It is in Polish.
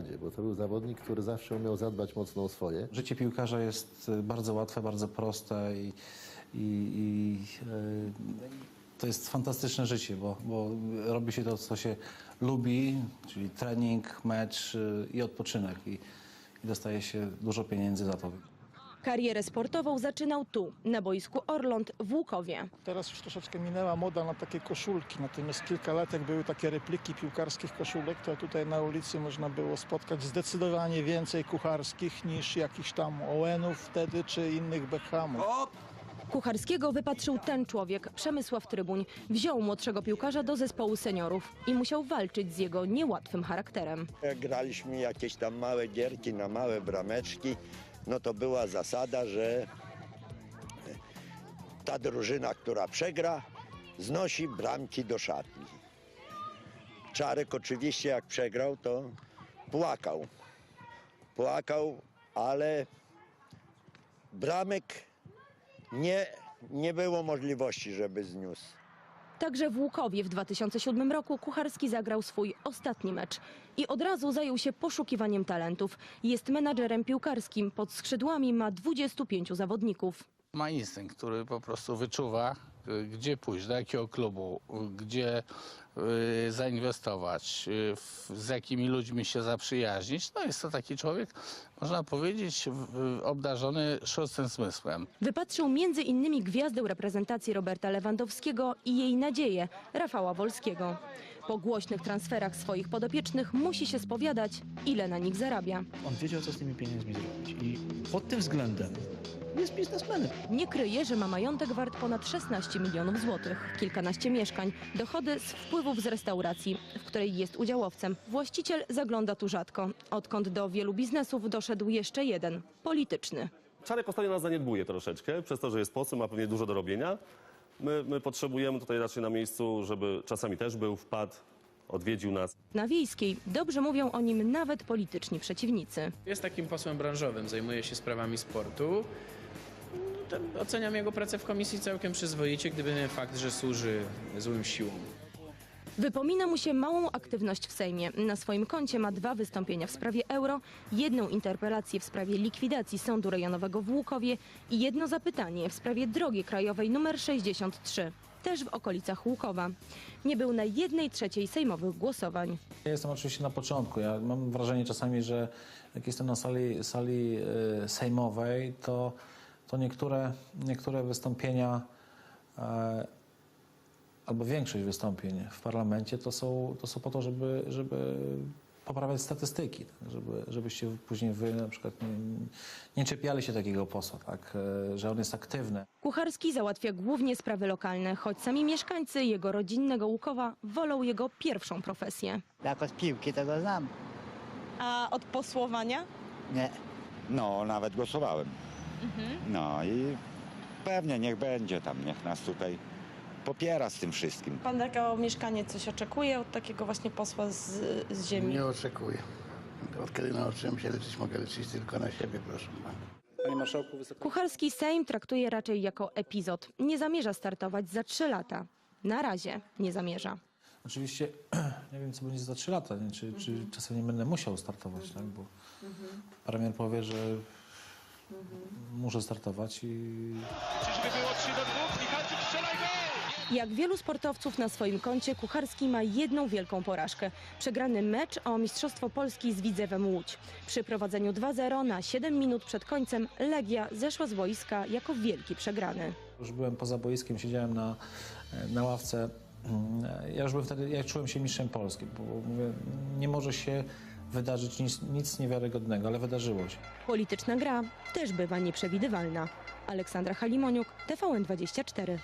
Bo to był zawodnik, który zawsze umiał zadbać mocno o swoje. Życie piłkarza jest y, bardzo łatwe, bardzo proste i, i, i y, to jest fantastyczne życie, bo, bo robi się to, co się lubi, czyli trening, mecz y, i odpoczynek i, i dostaje się dużo pieniędzy za to. Karierę sportową zaczynał tu, na boisku Orląt w Łukowie. Teraz już troszeczkę minęła moda na takie koszulki, natomiast kilka lat jak były takie repliki piłkarskich koszulek, to tutaj na ulicy można było spotkać zdecydowanie więcej kucharskich niż jakichś tam Owenów wtedy, czy innych Beckhamów. Kucharskiego wypatrzył ten człowiek, Przemysław Trybuń. Wziął młodszego piłkarza do zespołu seniorów i musiał walczyć z jego niełatwym charakterem. Graliśmy jakieś tam małe gierki na małe brameczki, no to była zasada, że ta drużyna, która przegra, znosi bramki do szatni. Czarek oczywiście jak przegrał, to płakał. Płakał, ale bramek nie, nie było możliwości, żeby zniósł. Także w Łukowie w 2007 roku Kucharski zagrał swój ostatni mecz i od razu zajął się poszukiwaniem talentów. Jest menadżerem piłkarskim, pod skrzydłami ma 25 zawodników. Ma instynkt, który po prostu wyczuwa, y, gdzie pójść, do jakiego klubu, gdzie y, zainwestować, y, z jakimi ludźmi się zaprzyjaźnić. No jest to taki człowiek, można powiedzieć, obdarzony szóstym zmysłem. Wypatrzył między innymi gwiazdę reprezentacji Roberta Lewandowskiego i jej nadzieję Rafała Wolskiego. Po głośnych transferach swoich podopiecznych musi się spowiadać, ile na nich zarabia. On wiedział, co z tymi pieniędzmi zrobić. I pod tym względem jest biznesmenem. Nie kryje, że ma majątek wart ponad 16 milionów złotych, kilkanaście mieszkań, dochody z wpływów z restauracji, w której jest udziałowcem. Właściciel zagląda tu rzadko, odkąd do wielu biznesów doszedł jeszcze jeden, polityczny. Czarek ostatnio nas zaniedbuje troszeczkę, przez to, że jest posłem, ma pewnie dużo do robienia. My, my potrzebujemy tutaj raczej na miejscu, żeby czasami też był, wpadł, odwiedził nas. Na Wiejskiej dobrze mówią o nim nawet polityczni przeciwnicy. Jest takim posłem branżowym, zajmuje się sprawami sportu. No, to Oceniam jego pracę w komisji całkiem przyzwoicie, gdyby nie fakt, że służy złym siłom. Wypomina mu się małą aktywność w Sejmie. Na swoim koncie ma dwa wystąpienia w sprawie euro, jedną interpelację w sprawie likwidacji sądu rejonowego w Łukowie i jedno zapytanie w sprawie drogi krajowej nr 63, też w okolicach Łukowa. Nie był na jednej trzeciej sejmowych głosowań. Ja jestem oczywiście na początku. Ja mam wrażenie czasami, że jak jestem na sali, sali e, sejmowej, to, to niektóre, niektóre wystąpienia e, albo większość wystąpień w parlamencie to są, to są po to, żeby, żeby poprawiać statystyki, tak? żeby, żebyście później wy na przykład nie, nie czepiali się takiego posła, tak? e, że on jest aktywny. Kucharski załatwia głównie sprawy lokalne, choć sami mieszkańcy jego rodzinnego Łukowa wolą jego pierwszą profesję. Jak od piłki tego znam. A od posłowania? Nie. No, nawet głosowałem. No i pewnie niech będzie tam, niech nas tutaj popiera z tym wszystkim. Pan jako mieszkaniec coś oczekuje od takiego właśnie posła z, z ziemi? Nie oczekuję. Od kiedy nauczyłem się leczyć, mogę leczyć tylko na siebie, proszę pana. Panie Marszałku, Wysoka Kucharski Sejm traktuje raczej jako epizod. Nie zamierza startować za trzy lata. Na razie nie zamierza. Oczywiście nie wiem, co będzie za trzy lata, nie? Czy, czy czasem nie będę musiał startować, tak? bo premier powie, że muszę startować i Jak wielu sportowców na swoim koncie, Kucharski ma jedną wielką porażkę. Przegrany mecz o Mistrzostwo Polski z Widzewem Łódź. Przy prowadzeniu 2-0 na 7 minut przed końcem Legia zeszła z boiska jako wielki przegrany. już byłem poza boiskiem, siedziałem na, na ławce. Mm, Ja już byłem wtedy, ja czułem się mistrzem Polski, bo mówię, nie może się wydarzyć nic, nic niewiarygodnego, ale wydarzyło się. Polityczna gra też bywa nieprzewidywalna. Aleksandra Halimoniuk, TVN24.